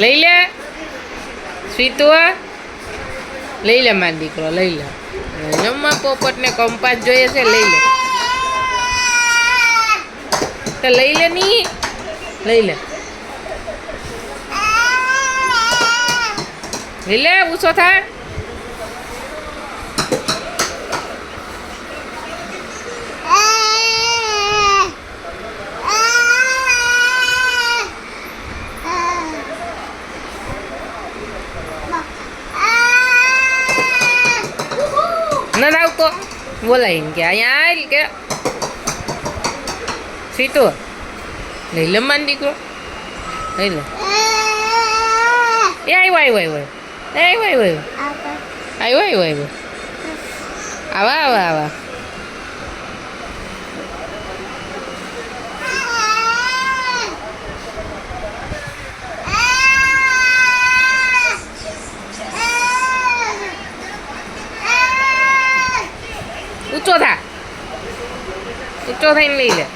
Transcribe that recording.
લઈ લે. સ્વીતુ લઈ લે માર દીકરો, લઈ લે. જમવા પોપટને કંપાસ જોઈએ છે, લઈ લે. તો લઈ લે ની. લઈ લે. લઈ લે, ઊંચો થા. ન આવતો બોલાય એમ કે અહીંયા આલ કે સીતો લઈ લે માન દીકરો લઈ લે એ આવ્યો આવ્યો આવ્યો એ આવ્યો આવ્યો આવ્યો આવ્યો આવ્યો આવ્યો આવા આવા આવા ઊંચો થા ઊંચો થઈને લઈ લે